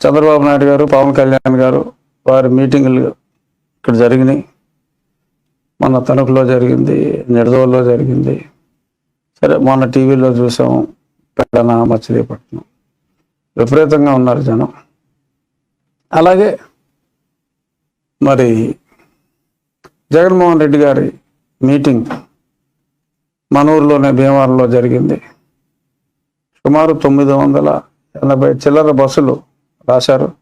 చంద్రబాబు నాయుడు గారు పవన్ కళ్యాణ్ గారు వారి మీటింగులు ఇక్కడ జరిగినాయి. మన తణుకులో జరిగింది నిడదవల్లో జరిగింది. సరే మొన్న టీవీలో చూసాము పెడన మచిలీపట్నం. విపరీతంగా ఉన్నారు జనం. అలాగే మరి జగన్మోహన్ రెడ్డి గారి మీటింగ్ మన ఊర్లోనే భీమవరంలో జరిగింది. సుమారు తొమ్మిది వందల ఎనభై చిల్లర బస్సులు రాశారు.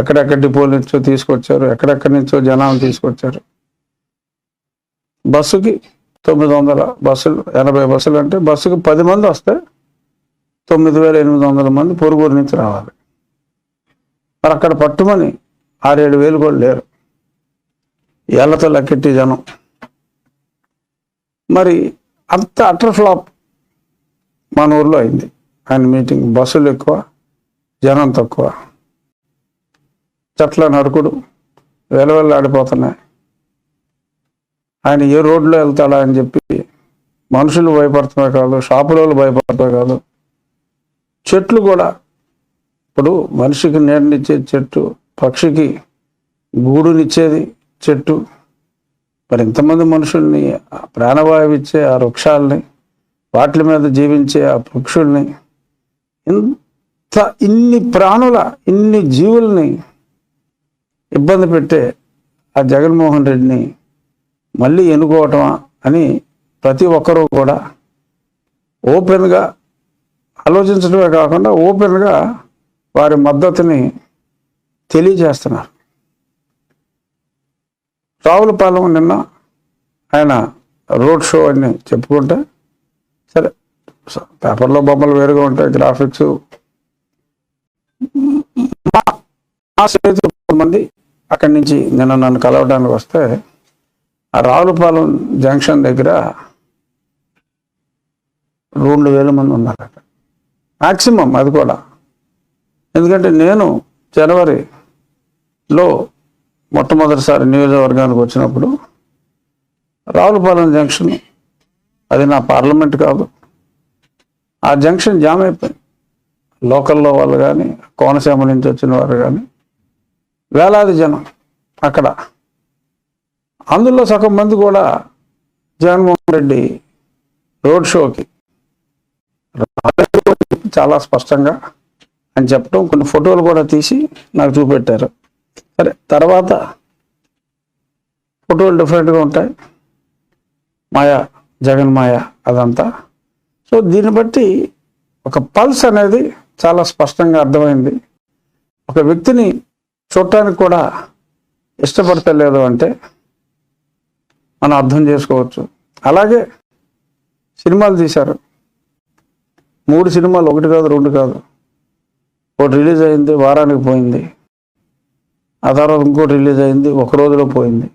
ఎక్కడెక్కడ డిపోల నుంచో తీసుకొచ్చారు ఎక్కడెక్కడి నుంచో జనాలు తీసుకొచ్చారు. బస్సుకి తొమ్మిది వందల బస్సులు ఎనభై బస్సులు అంటే బస్సుకి పది మంది వస్తే తొమ్మిది వేల ఎనిమిది వందల మంది పొరుగురు నుంచి రావాలి. మరి అక్కడ పట్టుమని ఆరేడు వేలు కూడా లేరు. ఏళ్ళతో లెక్కెట్టి జనం. మరి అంత అటర్ ఫ్లాప్ మన ఊర్లో అయింది. ఆయన మీటింగ్ బస్సులు ఎక్కువ జనం తక్కువ. చెట్ల నరుకుడు వెలవెల్లాడిపోతున్నాయి. ఆయన ఏ రోడ్లో వెళ్తాడా అని చెప్పి మనుషులు భయపడటమే కాదు షాపులలో వాళ్ళు భయపడటమే కాదు. చెట్లు కూడా ఇప్పుడు మనిషికి నీడనిచ్చే చెట్టు పక్షికి గూడునిచ్చేది చెట్టు. మరి ఇంతమంది మనుషుల్ని ఆ ప్రాణవాయువు ఇచ్చే ఆ వృక్షాలని వాటి మీద జీవించే ఆ పక్షుల్ని ఇంత ఇన్ని ప్రాణుల ఇన్ని జీవుల్ని ఇబ్బంది పెట్టే ఆ జగన్మోహన్ రెడ్డిని మళ్ళీ ఎన్నుకోవటమా అని ప్రతి ఒక్కరూ కూడా ఓపెన్గా ఆలోచించడమే కాకుండా ఓపెన్గా వారి మద్దతుని తెలియజేస్తున్నారు. రావులపాలెం నిన్న ఆయన రోడ్ షో అని చెప్పుకుంటే సరే పేపర్లో బొమ్మలు వేరుగా ఉంటాయి గ్రాఫిక్స్. మా మా స్నేహితులు కొంతమంది అక్కడి నుంచి నిన్న నన్ను కలవడానికి వస్తే ఆ రావులపాలెం జంక్షన్ దగ్గర రెండు వేల మంది ఉన్నారు అక్కడ మ్యాక్సిమం అది కూడా. ఎందుకంటే నేను జనవరిలో మొట్టమొదటిసారి నియోజకవర్గానికి వచ్చినప్పుడు రావులపాలెం జంక్షన్ అది నా పార్లమెంట్ కాదు. ఆ జంక్షన్ జామ్ అయిపోయింది. లోకల్లో వాళ్ళు కానీ కోనసీమ నుంచి వచ్చిన వారు కానీ వేలాది జనం అక్కడ. అందులో సగం మంది కూడా జగన్మోహన్ రెడ్డి రోడ్ షోకి. చాలా స్పష్టంగా అని చెప్పడం కొన్ని ఫోటోలు కూడా తీసి నాకు చూపెట్టారు. సరే తర్వాత ఫోటోలు డిఫరెంట్గా ఉంటాయి. మాయా జగన్ మాయా అదంతా. సో దీన్ని బట్టి ఒక పల్స్ అనేది చాలా స్పష్టంగా అర్థమైంది. ఒక వ్యక్తిని చూడటానికి కూడా ఇష్టపడతలేదు అంటే మనం అర్థం చేసుకోవచ్చు. అలాగే సినిమాలు తీశారు. మూడు సినిమాలు ఒకటి కాదు రెండు కాదు. ఒకటి రిలీజ్ అయింది వారానికి పోయింది. ఆ తర్వాత ఇంకోటి రిలీజ్ అయింది ఒక రోజులో పోయింది.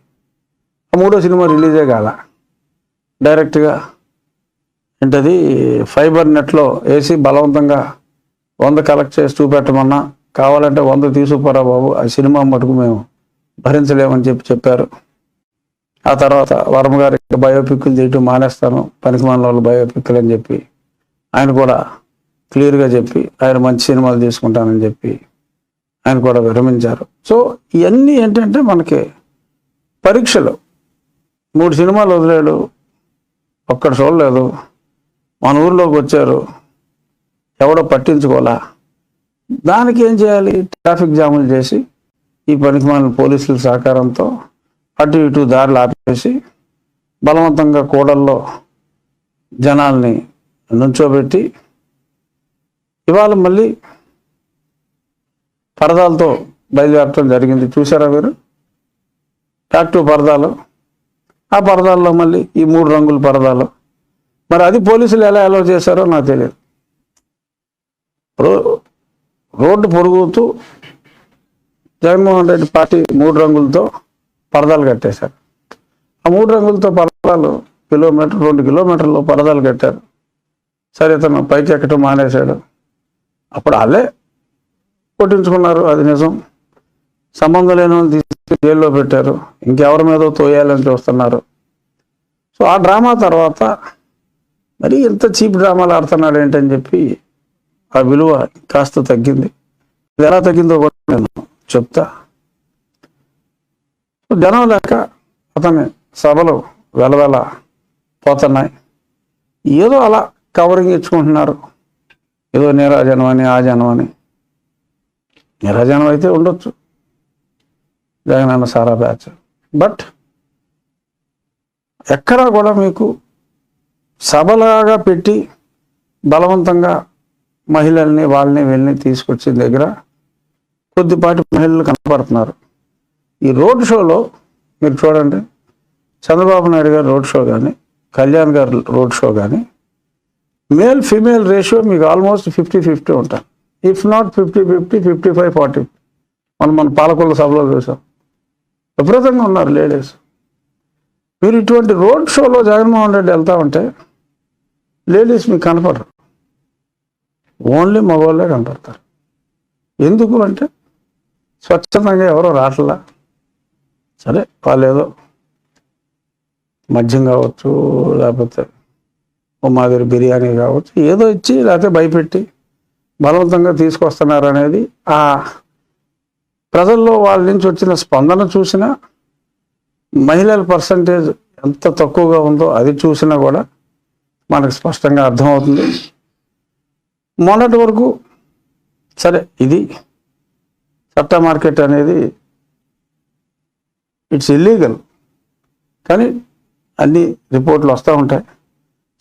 ఆ మూడో సినిమా రిలీజే కాల. డైరెక్ట్గా ఏంటది ఫైబర్ నెట్లో వేసి బలవంతంగా వంద కలెక్ట్ చేసి చూపెట్టమన్నా కావాలంటే వంద తీసుకుపోరా బాబు. ఆ సినిమా మటుకు మేము భరించలేమని చెప్పి చెప్పారు. ఆ తర్వాత వర్మ గారి బయోపిక్లు తీయటం మానేస్తాను. పనికిమాల వాళ్ళు బయోపిక్లు అని చెప్పి ఆయన కూడా క్లియర్గా చెప్పి ఆయన మంచి సినిమాలు తీసుకుంటానని చెప్పి ఆయన కూడా విరమించారు. సో ఇవన్నీ ఏంటంటే మనకి పరీక్షలు. మూడు సినిమాలు వదిలేడు. ఒక్కడు చూడలేదు. మన ఊర్లోకి వచ్చారు. ఎవడో పట్టించుకోలే దానికి ఏం చేయాలి? ట్రాఫిక్ జాములు చేసి ఈ పనికి మన పోలీసుల సహకారంతో అటు ఇటు దారులు ఆపేసి బలవంతంగా కూడల్లో జనాల్ని నుంచోబెట్టి ఇవాళ మళ్ళీ పరదాలతో బయలుదేరటం జరిగింది. చూసారా మీరు? యాక్టివ్ పరదాలు. ఆ పరదాల్లో మళ్ళీ ఈ మూడు రంగుల పరదాలు. మరి అది పోలీసులు ఎలా అలౌ చేశారో నాకు తెలియదు. ఇప్పుడు రోడ్డు పొరుగుతూ జగన్మోహన్ రెడ్డి పార్టీ మూడు రంగులతో పరదాలు కట్టేశారు. ఆ మూడు రంగులతో పరదాలు కిలోమీటర్ రెండు కిలోమీటర్లు పరదాలు కట్టారు. సరే తను పైకి ఎక్కడం మానేశాడు. అప్పుడు వాళ్ళే కొట్టించుకున్నారు అది నిజం. సంబంధం లేని వాళ్ళు తీసుకు జైల్లో పెట్టారు. ఇంకెవరి మీద తోయాలని చూస్తున్నారు. సో ఆ డ్రామా తర్వాత మరి ఇంత చీప్ డ్రామాలు ఆడుతున్నాడు ఏంటని చెప్పి ఆ విలువ కాస్త తగ్గింది. ఇది ఎలా తగ్గిందో కూడా నేను చెప్తా. జనం లేక అతని సభలు వెలవెల పోతున్నాయి. ఏదో అలా కవరింగ్ ఇచ్చుకుంటున్నారు. ఏదో నీరాజనం అని ఆ జనం అని. నీరాజనం అయితే ఉండొచ్చు. జగనన్న సారా బ్యాచ్. బట్ ఎక్కడా కూడా మీకు సభలాగా పెట్టి బలవంతంగా మహిళల్ని వాళ్ళని వీళ్ళని తీసుకొచ్చిన దగ్గర కొద్దిపాటి మహిళలు కనపడుతున్నారు. ఈ రోడ్ షోలో మీరు చూడండి చంద్రబాబు నాయుడు గారి రోడ్ షో కానీ కళ్యాణ్ గారి రోడ్ షో కానీ మేల్ ఫీమేల్ రేషియో మీకు ఆల్మోస్ట్ ఫిఫ్టీ ఫిఫ్టీ ఉంటాను if not fifty fifty fifty five forty. మనం మన పాలకొల్ల సభలో చూసాం. విపరీతంగా ఉన్నారు లేడీస్. మీరు ఇటువంటి రోడ్ షోలో జగన్మోహన్ రెడ్డి వెళ్తా ఉంటే లేడీస్ మీకు కనపడరు. ఓన్లీ మగవాళ్ళే కనపడతారు. ఎందుకు అంటే స్వచ్ఛందంగా ఎవరో రాట్లా. సరే వాళ్ళు ఏదో మద్యం కావచ్చు లేకపోతే ఓ మాదిరి బిర్యానీ కావచ్చు ఏదో ఇచ్చి లేకపోతే భయపెట్టి బలవంతంగా తీసుకొస్తున్నారు అనేది ఆ ప్రజల్లో వాళ్ళ నుంచి వచ్చిన స్పందన చూసినా మహిళల పర్సంటేజ్ ఎంత తక్కువగా ఉందో అది చూసినా కూడా మనకు స్పష్టంగా అర్థమవుతుంది. మొన్నటి వరకు సరే ఇది చట్ట మార్కెట్ అనేది ఇట్స్ ఇల్లీగల్. కానీ అన్ని రిపోర్ట్లు వస్తూ ఉంటాయి.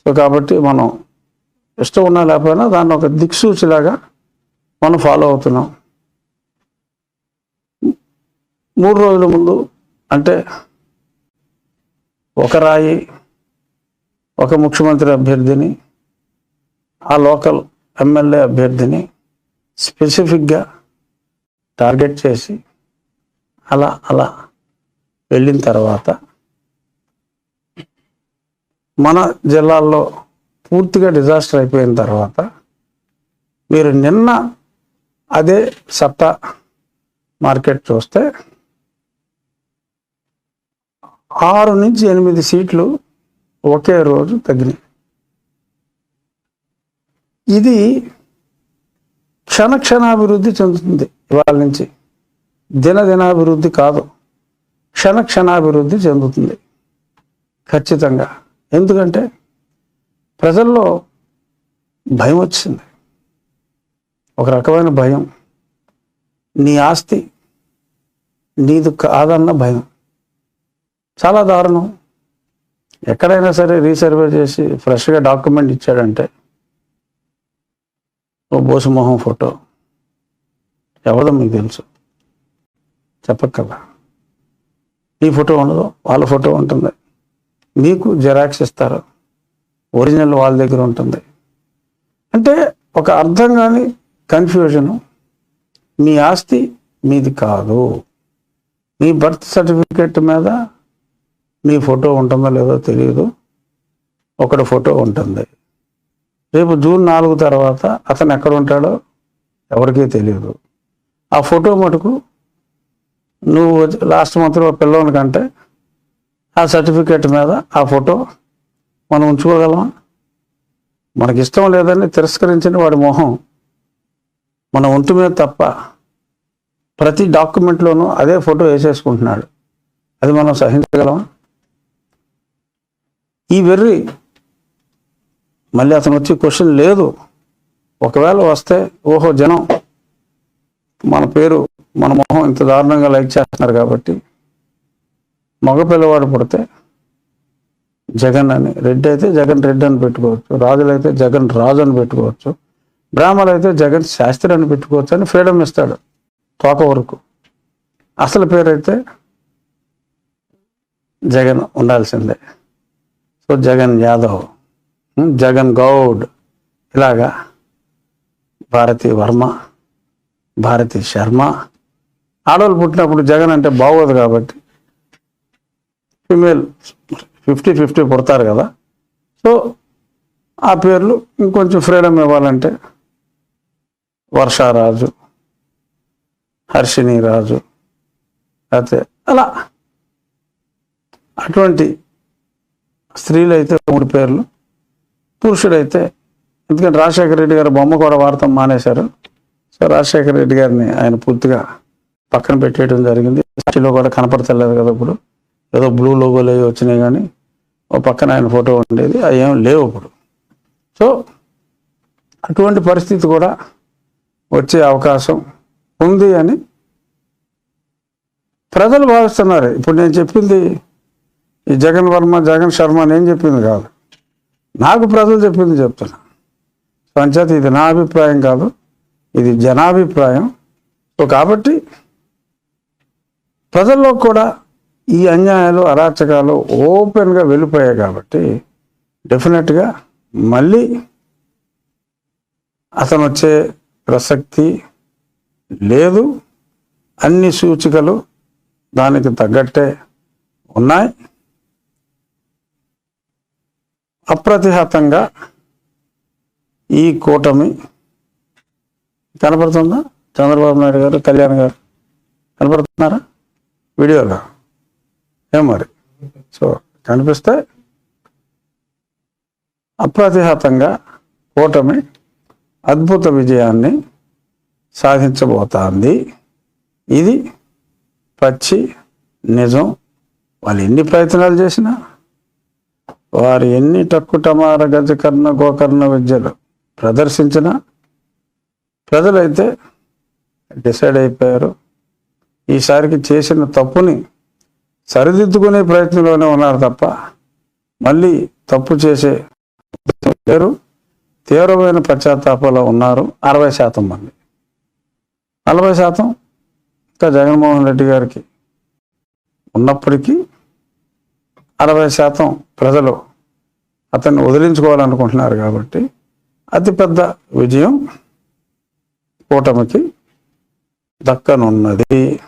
సో కాబట్టి మనం ఇష్టం ఉన్నా లేకపోయినా దాన్ని ఒక దిక్సూచిలాగా మనం ఫాలో అవుతున్నాం. మూడు రోజుల ముందు అంటే ఒక రాయి ఒక ముఖ్యమంత్రి అభ్యర్థిని ఆ లోకల్ ఎమ్మెల్యే అభ్యర్థిని స్పెసిఫిక్గా టార్గెట్ చేసి అలా అలా వెళ్ళిన తర్వాత మన జిల్లాల్లో పూర్తిగా డిజాస్టర్ అయిపోయిన తర్వాత మీరు నిన్న అదే సత్తా మార్కెట్ చూస్తే ఆరు నుంచి ఎనిమిది సీట్లు ఒకే రోజు తగ్గినాయి. ఇది క్షణ క్షణాభివృద్ధి చెందుతుంది ఇవాళ నుంచి. దినదినాభివృద్ధి కాదు. క్షణ క్షణాభివృద్ధి చెందుతుంది. ఖచ్చితంగా. ఎందుకంటే ప్రజల్లో భయం వచ్చింది. ఒక రకమైన భయం. నీ ఆస్తి నీది కాదన్న భయం. చాలా దారుణం. ఎక్కడైనా సరే రీసర్వే చేసి ఫ్రెష్గా డాక్యుమెంట్ ఇచ్చాడంటే ఓ బోసుమొహం ఫోటో. ఎవరిదో మీకు తెలుసు. చెప్పక్కర్లా. నీ ఫోటో ఉండదు వాళ్ళ ఫోటో ఉంటుంది. మీకు జెరాక్స్ ఇస్తారు. ఒరిజినల్ వాళ్ళ దగ్గర ఉంటుంది. అంటే ఒక అర్థం కాని కన్ఫ్యూజను మీ ఆస్తి మీది కాదు. మీ బర్త్ సర్టిఫికేట్ మీద మీ ఫోటో ఉంటుందో లేదో తెలియదు. ఒకటి ఫోటో ఉంటుంది. రేపు జూన్ నాలుగు తర్వాత అతను ఎక్కడ ఉంటాడో ఎవరికీ తెలియదు. ఆ ఫోటో మటుకు నువ్వు లాస్ట్ మంత్లో పిల్లోని కంటే ఆ సర్టిఫికేట్ మీద ఆ ఫోటో మనం ఉంచుకోగలమా? మనకి ఇష్టం లేదని తిరస్కరించిన వాడి మొహం మన ఒంటి మీద తప్ప ప్రతి డాక్యుమెంట్లోనూ అదే ఫోటో వేసేసుకుంటున్నాడు. అది మనం సహించగలమా? ఈ వెర్రి మళ్ళీ అతను వచ్చి క్వశ్చన్ లేదు. ఒకవేళ వస్తే ఓహో జనం మన పేరు మన మొహం ఇంత దారుణంగా లైక్ చేస్తున్నారు కాబట్టి మగ పిల్లవాడు పుడితే జగన్ అని రెడ్డి అయితే జగన్ రెడ్డి అని పెట్టుకోవచ్చు రాజులు అయితే జగన్ రాజు అని పెట్టుకోవచ్చు బ్రాహ్మణులు అయితే జగన్ శాస్త్రి అని పెట్టుకోవచ్చు అని ఫ్రీడమ్ ఇస్తాడు. తోక వరకు. అసలు పేరు అయితే జగన్ ఉండాల్సిందే. సో జగన్ యాదవ్. జగన్ గౌడ్ ఇలాగా భారతి వర్మ భారతి శర్మ. ఆడవాళ్ళు పుట్టినప్పుడు జగన్ అంటే బాగోదు కాబట్టి ఫిమేల్ ఫిఫ్టీ ఫిఫ్టీ పుడతారు కదా. సో ఆ పేర్లు ఇంకొంచెం ఫ్రీడమ్ ఇవ్వాలంటే వర్షారాజు హర్షిణి రాజు లేకపోతే అలా అటువంటి స్త్రీలు అయితే మూడు పేర్లు పురుషుడైతే ఎందుకంటే రాజశేఖర రెడ్డి గారు బొమ్మ కూడా వాడతాం మానేశారు. సో రాజశేఖర రెడ్డి గారిని ఆయన పూర్తిగా పక్కన పెట్టేయడం జరిగింది. సాక్షిలో కూడా కనపడతలేదు కదా ఇప్పుడు. ఏదో బ్లూ లోగోలు అవి వచ్చినాయి కానీ ఓ పక్కన ఆయన ఫోటో ఉండేది. అవి ఏం లేవు ఇప్పుడు. సో అటువంటి పరిస్థితి కూడా వచ్చే అవకాశం ఉంది అని ప్రజలు భావిస్తున్నారు. ఇప్పుడు నేను చెప్పింది ఈ జగన్ వర్మ జగన్ శర్మ నేను చెప్పింది కాదు. నాకు ప్రజలు చెప్పింది చెప్తున్నా పంచాయతీ ఇది నా అభిప్రాయం కాదు ఇది జనాభిప్రాయం. సో కాబట్టి ప్రజల్లో కూడా ఈ అన్యాయాలు అరాచకాలు ఓపెన్గా వెళ్ళిపోయాయి కాబట్టి డెఫినెట్గా మళ్ళీ అతను వచ్చే ప్రసక్తి లేదు. అన్ని సూచికలు దానికి తగ్గట్టే ఉన్నాయి. అప్రతిహతంగా ఈ కూటమి కనపడుతుందా చంద్రబాబు నాయుడు గారు కళ్యాణ్ గారు కనపడుతున్నారా వీడియోలో ఏం మరి? సో కనిపిస్తే అప్రతిహతంగా కూటమి అద్భుత విజయాన్ని సాధించబోతోంది. ఇది పచ్చి నిజం. వాళ్ళు ఎన్ని ప్రయత్నాలు చేసినా వారు ఎన్ని టక్కుటమార గజకర్ణ గోకర్ణ విద్యలు ప్రదర్శించిన ప్రజలైతే డిసైడ్ అయిపోయారు. ఈసారికి చేసిన తప్పుని సరిదిద్దుకునే ప్రయత్నంలోనే ఉన్నారు తప్ప మళ్ళీ తప్పు చేసే లేరు. తీవ్రమైన పశ్చాత్తాపంలో ఉన్నారు అరవై శాతం మంది. నలభై శాతం ఇంకా జగన్మోహన్ రెడ్డి గారికి ఉన్నప్పటికీ అరవై శాతం ప్రజలు అతన్ని వదిలించుకోవాలనుకుంటున్నారు కాబట్టి అతిపెద్ద విజయం కూటమికి దక్కనున్నది.